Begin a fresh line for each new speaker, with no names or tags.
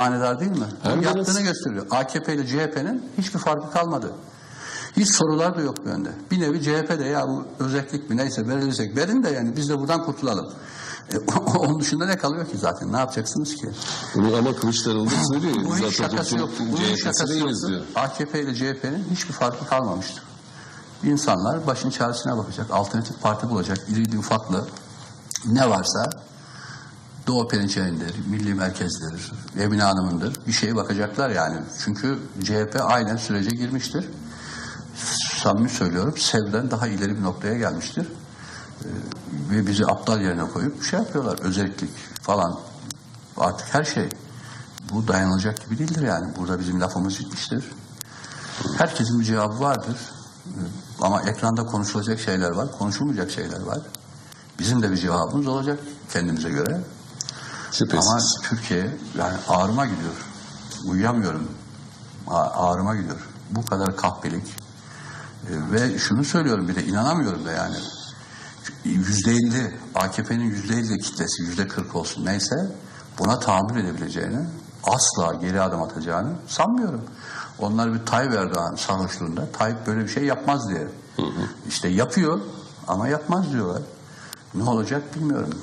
manidar değil mi?
Hem
Bu yaptığını gösteriyor. AKP ile CHP'nin hiçbir farkı kalmadı. Hiç sorular da yok bu yönde. Bir nevi CHP de ya bu özellik mi neyse verilirsek verin de yani biz de buradan kurtulalım. E, onun dışında ne kalıyor ki zaten? Ne yapacaksınız ki?
Bunu ama Kılıçdaroğlu da söylüyor. Biz
hiç şakası yok. Bunun şakası
değiliz
yok.
diyor.
AKP ile CHP'nin hiçbir farkı kalmamıştır. İnsanlar başın çaresine bakacak, alternatif parti bulacak, irili ufaklı ne varsa Doğu Perinçe'nindir, Milli Merkez'dir, Emine Hanım'ındır bir şeye bakacaklar yani. Çünkü CHP aynen sürece girmiştir. Samimi söylüyorum, Sev'den daha ileri bir noktaya gelmiştir. Ee, ve bizi aptal yerine koyup şey yapıyorlar, özellik falan. Artık her şey. Bu dayanılacak gibi değildir yani. Burada bizim lafımız bitmiştir. Herkesin bir cevabı vardır. Ee, Ama ekranda konuşulacak şeyler var, konuşulmayacak şeyler var. Bizim de bir cevabımız olacak kendimize göre.
Şüphesiz.
Ama Türkiye yani ağrıma gidiyor. Uyuyamıyorum. A- ağrıma gidiyor. Bu kadar kahpelik. Ee, ve şunu söylüyorum bir de inanamıyorum da yani. Yüzde elli AKP'nin yüzde elli kitlesi yüzde kırk olsun neyse buna tahammül edebileceğini asla geri adım atacağını sanmıyorum. Onlar bir Tayyip Erdoğan sarhoşluğunda Tayyip böyle bir şey yapmaz diye. İşte yapıyor ama yapmaz diyorlar. Ne olacak bilmiyorum.